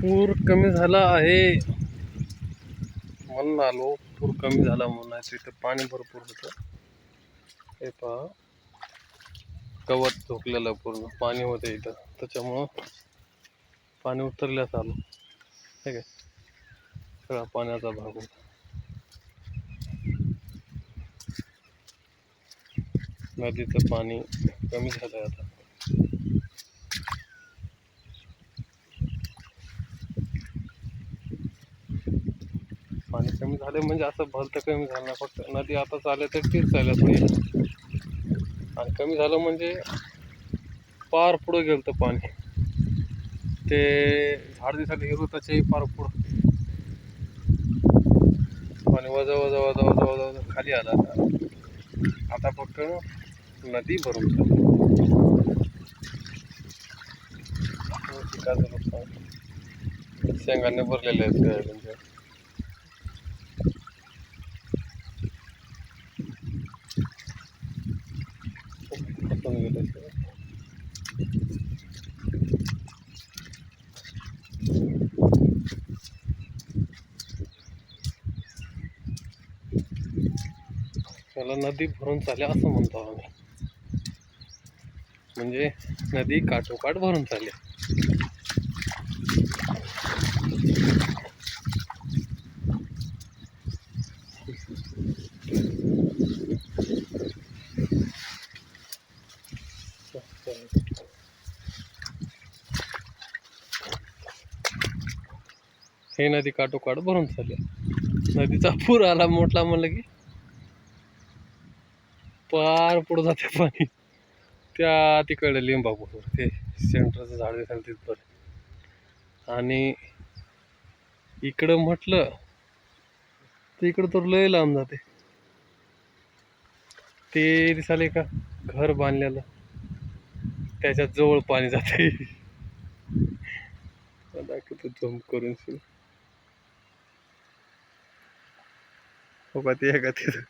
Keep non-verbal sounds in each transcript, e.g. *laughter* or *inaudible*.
पूर कमी झाला आहे. म्हणून आलो पूर कमी झाला म्हणून आहे तिथं पाणी भरपूर होतं. हे पहा. गवत झोकलेलं पूर्ण. पाणी होतं इथं. त्याच्यामुळं पाणी उतरल्यास आलं. ठीक आहे सगळा पाण्याचा भाग होता. नदीचं पाणी कमी झालं आहे आता. कमी झाले म्हणजे असं भलतं कमी झालं नाही. फक्त नदी आता चालले तर तीच चालत नाही आणि कमी झालं म्हणजे पार पुढं गेलं तर पाणी. ते झाड दिसायला हिरो त्याच्याही पार पुढं. पाणी वजा वजा वजा वजा वजा वजा खाली आलं आता. आता फक्त नदी भरून पिकाचं नुकसान. शेंगाने भरलेले आहेत सोयाबीनच्या खतम गेले सगळं. त्याला नदी भरून चालल्या असं म्हणतो आम्ही. म्हणजे नदी काठोकाठ भरून चालली हे नदी काठोकाठ भरून चालली नदीचा पूर आला मोठला म्हणलं की. पार पुढं जाते पाणी. त्या तिकडे लिंबापूर ते सेंटरचं झाड दिसायला तिथपर्यंत. आणि इकडं म्हटलं तर इकडं तर लय लांब जाते. ते दिसाले का घर बांधलेलं. त्याच्याजवळ पाणी जाते. *laughs* दाखवतो झूम करून शी. का ते का? तिथं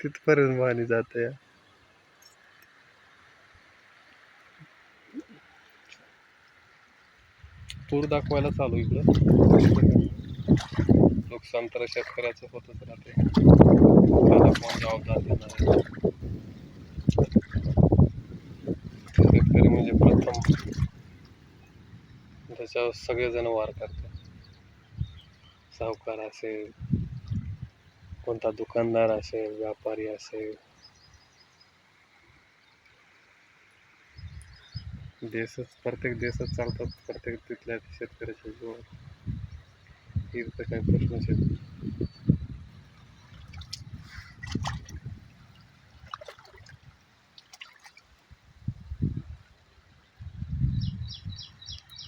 तिथपर्यंत पाणी जात या. तूर दाखवायला चालू इकडं. नुकसान तर शेतकऱ्याचं होतच राहते कोण जबाबदार देणार. शेतकरी म्हणजे प्रथम त्याच्यावर सगळेजण वार करतात. सावकार असेल कोणता दुकानदार असेल व्यापारी असेल देशच प्रत्येक देशात चालतात प्रत्येक तिथल्या शेतकऱ्याच्या जीवन तर काही प्रश्नच येत